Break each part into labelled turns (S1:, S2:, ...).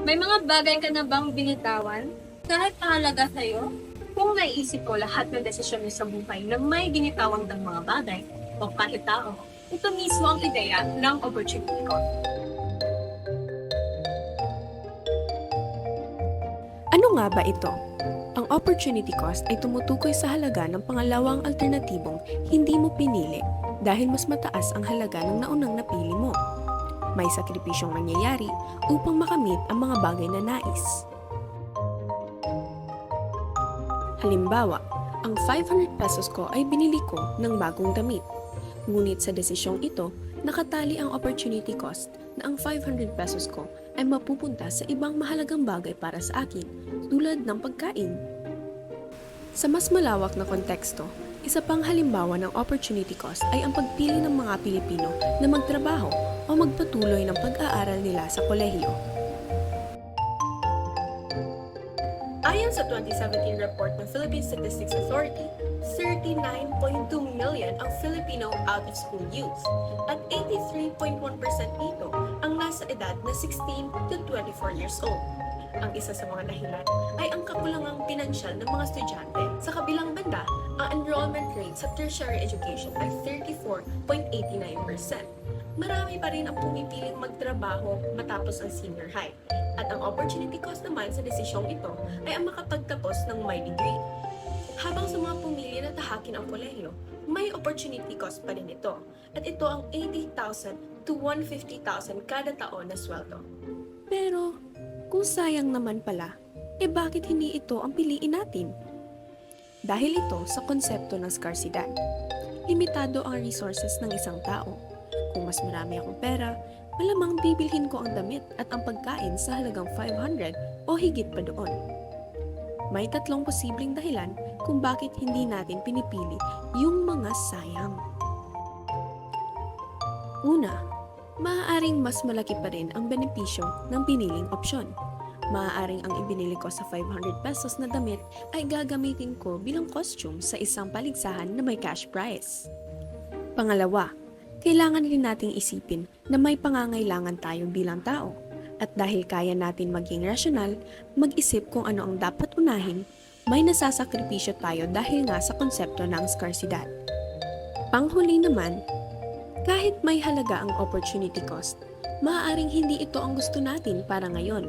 S1: May mga bagay ka na bang binitawan? Kahit mahalaga sa'yo? Kung naisip ko lahat ng desisyon mo sa buhay na may ginitawang ng mga bagay o kahit tao, ito mismo ang ideya ng opportunity ko.
S2: Ano nga ba ito? Ang opportunity cost ay tumutukoy sa halaga ng pangalawang alternatibong hindi mo pinili dahil mas mataas ang halaga ng naunang napili mo. May sakripisyong nangyayari upang makamit ang mga bagay na nais. Halimbawa, ang 500 pesos ko ay binili ko ng bagong damit. Ngunit sa desisyong ito, nakatali ang opportunity cost na ang 500 pesos ko ay mapupunta sa ibang mahalagang bagay para sa akin, tulad ng pagkain. Sa mas malawak na konteksto, isa pang halimbawa ng opportunity cost ay ang pagpili ng mga Pilipino na magtrabaho o magpatuloy ng pag-aaral nila sa kolehiyo. Ayon sa 2017 report ng Philippine Statistics Authority, 39.2 million ang Filipino out-of-school youth at 83.1% nito ang nasa edad na 16 to 24 years old. Ang isa sa mga dahilan ay ang kakulangang pinansyal ng mga estudyante. Sa kabilang banda, ang enrollment rate sa tertiary education ay 34.89%. Marami pa rin ang pumipiling magtrabaho matapos ang senior high. At ang opportunity cost naman sa desisyong ito ay ang makapagtapos ng may degree. Habang sa mga pumili na tahakin ang kolehiyo, may opportunity cost pa rin ito. At ito ang 80,000 to 150,000 kada taon na sweldo. Pero, kung sayang naman pala, eh bakit hindi ito ang piliin natin? Dahil ito sa konsepto ng scarcity. Limitado ang resources ng isang tao. Kung mas marami akong pera, malamang bibilhin ko ang damit at ang pagkain sa halagang 500 o higit pa doon. May tatlong posibleng dahilan kung bakit hindi natin pinipili yung mga sayang. Una, maaaring mas malaki pa rin ang benepisyo ng piniling opsyon. Maaaring ang ibinili ko sa 500 pesos na damit ay gagamitin ko bilang costume sa isang paligsahan na may cash prize. Pangalawa, kailangan rin nating isipin na may pangangailangan tayo bilang tao. At dahil kaya natin maging rasyonal, mag-isip kung ano ang dapat unahin, may nasasakripisyo tayo dahil nga sa konsepto ng scarcity. Panghuli naman, kahit may halaga ang opportunity cost, maaaring hindi ito ang gusto natin para ngayon.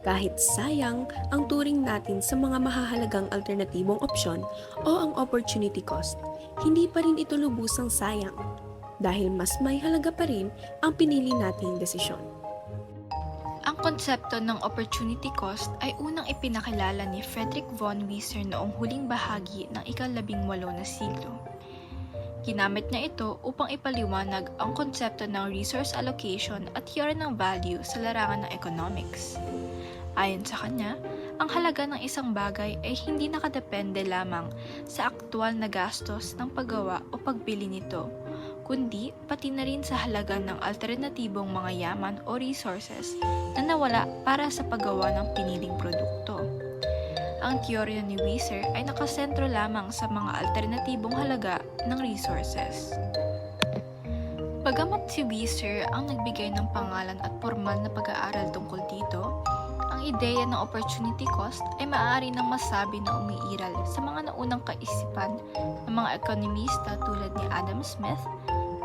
S2: Kahit sayang ang turing natin sa mga mahahalagang alternatibong opsyon o ang opportunity cost, hindi pa rin ito lubusang sayang dahil mas may halaga pa rin ang pinili nating desisyon.
S3: Ang konsepto ng opportunity cost ay unang ipinakilala ni Frederick von Wieser noong huling bahagi ng ikalabing walo na siglo. Ginamit niya ito upang ipaliwanag ang konsepto ng resource allocation at theory ng value sa larangan ng economics. Ayon sa kanya, ang halaga ng isang bagay ay hindi nakadepende lamang sa aktwal na gastos ng paggawa o pagbili nito, kundi pati na rin sa halaga ng alternatibong mga yaman o resources na nawala para sa paggawa ng piniling produkto. Ang teorya ni Wieser ay nakasentro lamang sa mga alternatibong halaga ng resources. Bagamat si Wieser ang nagbigay ng pangalan at formal na pag-aaral tungkol dito, ang ideya ng opportunity cost ay maaari nang masabi na umiiral sa mga naunang kaisipan ng mga ekonomista tulad ni Adam Smith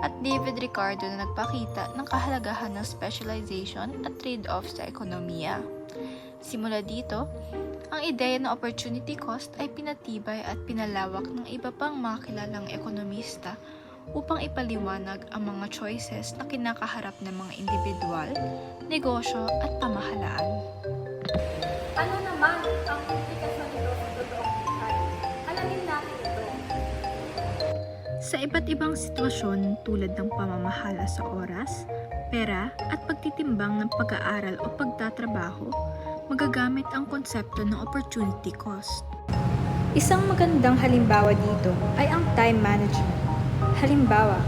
S3: at David Ricardo na nagpakita ng kahalagahan ng specialization at trade-off sa ekonomiya. Simula dito, ang ideya ng opportunity cost ay pinatibay at pinalawak ng iba pang mga kilalang ekonomista upang ipaliwanag ang mga choices na kinakaharap ng mga individual, negosyo at pamahalaan.
S1: Ano naman ang implikasyon nito sa totoong buhay? Alamin natin ito.
S3: Sa iba't ibang sitwasyon tulad ng pamamahala sa oras, pera at pagtitimbang ng pag-aaral o pagtatrabaho, magagamit ang konsepto ng opportunity cost.
S4: Isang magandang halimbawa dito ay ang time management. Halimbawa,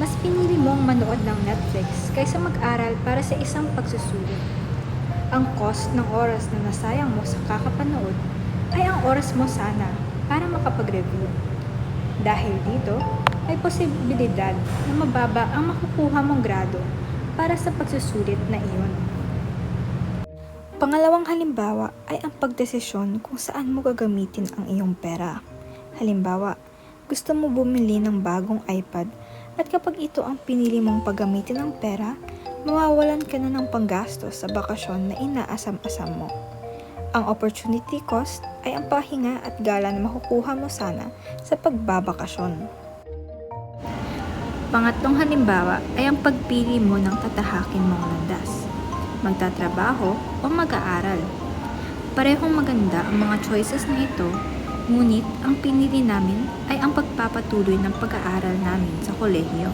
S4: mas pinili mong manood ng Netflix kaysa mag-aral para sa isang pagsusulit. Ang cost ng oras na nasayang mo sa kakapanood ay ang oras mo sana para makapag-review. Dahil dito, may posibilidad na mababa ang makukuha mong grado para sa pagsusulit na iyon. Pangalawang halimbawa ay ang pagdesisyon kung saan mo gagamitin ang iyong pera. Halimbawa, gusto mo bumili ng bagong iPad at kapag ito ang pinili mong paggamitin ng pera, mawawalan ka na ng panggastos sa bakasyon na inaasam-asam mo. Ang opportunity cost ay ang pahinga at gala na makukuha mo sana sa pagbabakasyon. Pangatlong halimbawa ay ang pagpili mo ng tatahakin mong landas. Magtatrabaho o mag-aaral. Parehong maganda ang mga choices na ito, ngunit ang pinili namin ay ang pagpapatuloy ng pag-aaral namin sa kolehiyo.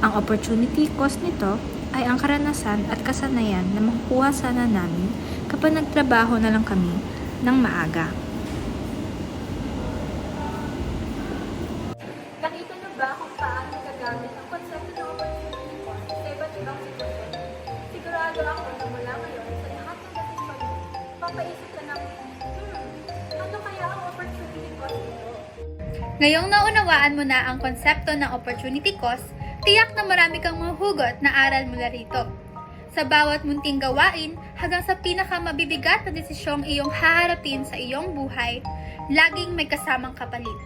S4: Ang opportunity cost nito ay ang karanasan at kasanayan na makukuha sana namin kapag nagtrabaho na lang kami ng maaga.
S5: Ngayong naunawaan mo na ang konsepto ng opportunity cost, tiyak na marami kang mahuhugot na aral mula rito. Sa bawat munting gawain hanggang sa pinakamabibigat na desisyong iyong haharapin sa iyong buhay, laging may kasamang kapalit.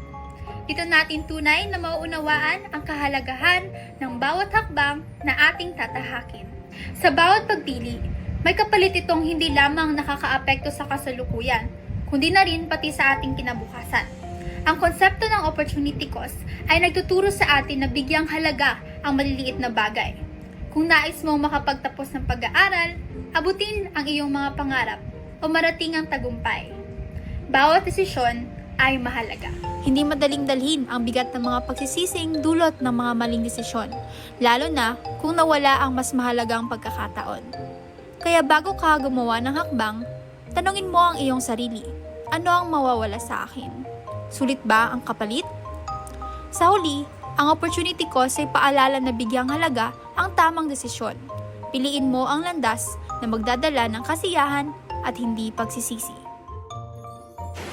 S5: Dito natin tunay na mauunawaan ang kahalagahan ng bawat hakbang na ating tatahakin. Sa bawat pagpili, may kapalit itong hindi lamang nakakaapekto sa kasalukuyan, kundi na rin pati sa ating kinabukasan. Ang konsepto ng opportunity cost ay nagtuturo sa atin na bigyang halaga ang maliliit na bagay. Kung nais mong makapagtapos ng pag-aaral, abutin ang iyong mga pangarap o marating ang tagumpay. Bawat desisyon ay mahalaga. Hindi madaling dalhin ang bigat ng mga pagsisising dulot ng mga maling desisyon, lalo na kung nawala ang mas mahalagang pagkakataon. Kaya bago ka gumawa ng hakbang, tanungin mo ang iyong sarili, ano ang mawawala sa akin? Sulit ba ang kapalit? Sa huli, ang opportunity cost ay paalala na bigyang halaga ang tamang desisyon. Piliin mo ang landas na magdadala ng kasiyahan at hindi pagsisisi.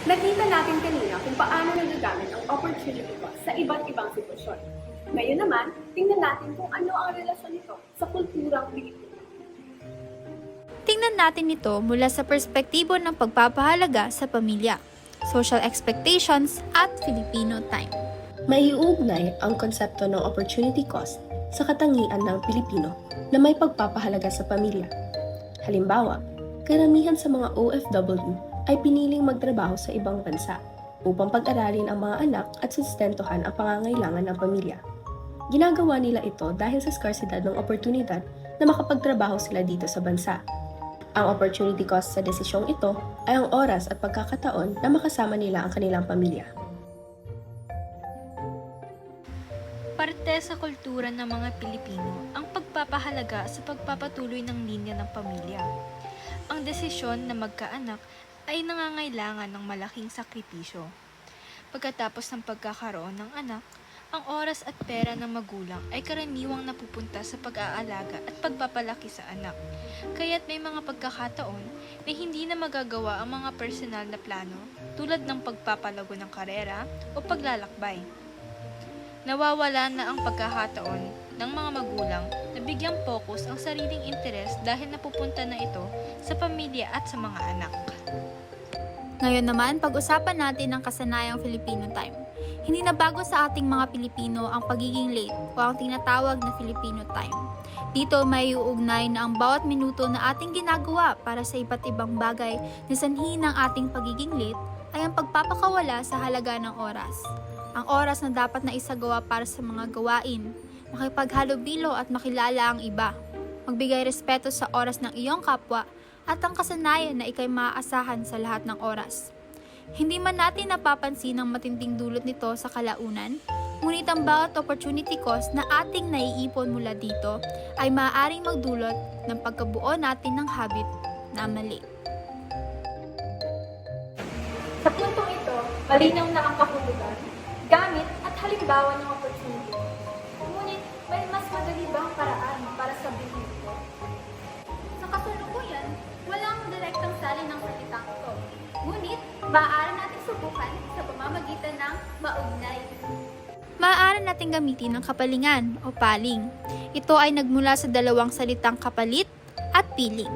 S2: Nakita natin kanina kung paano nagagamit ang opportunity cost sa iba't ibang sitwasyon. Ngayon naman, tingnan natin kung ano ang relasyon nito sa kulturang Pilipino.
S5: Tingnan natin ito mula sa perspektibo ng pagpapahalaga sa pamilya, social expectations at Filipino time.
S6: Maiuugnay ang konsepto ng opportunity cost sa katangian ng Pilipino na may pagpapahalaga sa pamilya. Halimbawa, karamihan sa mga OFW ay piniling magtrabaho sa ibang bansa upang pag-aralin ang mga anak at sustentuhan ang pangangailangan ng pamilya. Ginagawa nila ito dahil sa skarsidad ng oportunidad na makapagtrabaho sila dito sa bansa. Ang opportunity cost sa desisyong ito ay ang oras at pagkakataon na makasama nila ang kanilang pamilya.
S3: Parte sa kultura ng mga Pilipino ang pagpapahalaga sa pagpapatuloy ng linya ng pamilya. Ang desisyon na magkaanak ay nangangailangan ng malaking sakripisyo. Pagkatapos ng pagkakaroon ng anak, ang oras at pera ng magulang ay karaniwang napupunta sa pag-aalaga at pagpapalaki sa anak. Kaya't may mga pagkakataon na hindi na magagawa ang mga personal na plano tulad ng pagpapalago ng karera o paglalakbay nawawala na ang pagkakataon ng mga magulang na bigyang focus ang sariling interes dahil napupunta na ito sa pamilya at sa mga anak.
S5: Ngayon naman, pag-usapan natin ang kasanayang Filipino time. Hindi na bago sa ating mga Pilipino ang pagiging late o ang tinatawag na Filipino time. Dito may uugnay na ang bawat minuto na ating ginagawa para sa iba't ibang bagay na sanhi ng ating pagiging late ay ang pagpapakawala sa halaga ng oras. Ang oras na dapat na isagawa para sa mga gawain, makipaghalubilo at makilala ang iba, magbigay respeto sa oras ng iyong kapwa at ang kasanayan na ikay maaasahan sa lahat ng oras. Hindi man natin napapansin ang matinding dulot nito sa kalaunan, ngunit ang bawat opportunity cost na ating naiipon mula dito ay maaaring magdulot ng pagkabuo natin ng habit na mali.
S7: Sa puntong ito, malinaw na ang kahulugan, gamit at halimbawa ng opportunity.
S5: Maaari natin subukan sa pamamagitan ng maugnay. Maaari natin gamitin ang kapalingan o paling. Ito ay nagmula sa dalawang salitang kapalit at piling.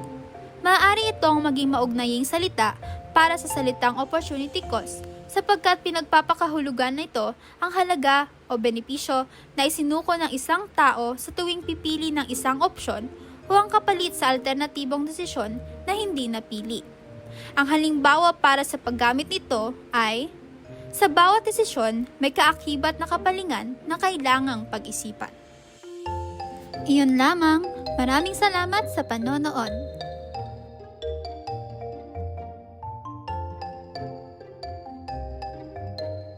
S5: maaari itong maging maugnaying salita para sa salitang opportunity cost sapagkat pinagpapakahulugan na ito ang halaga o benepisyo na isinuko ng isang tao sa tuwing pipili ng isang opsyon o ang kapalit sa alternatibong desisyon na hindi napili. Ang halimbawa para sa paggamit nito ay sa bawat desisyon may kaakibat na kapalingan na kailangang pag-isipan. Iyon lamang. Maraming salamat sa panonood.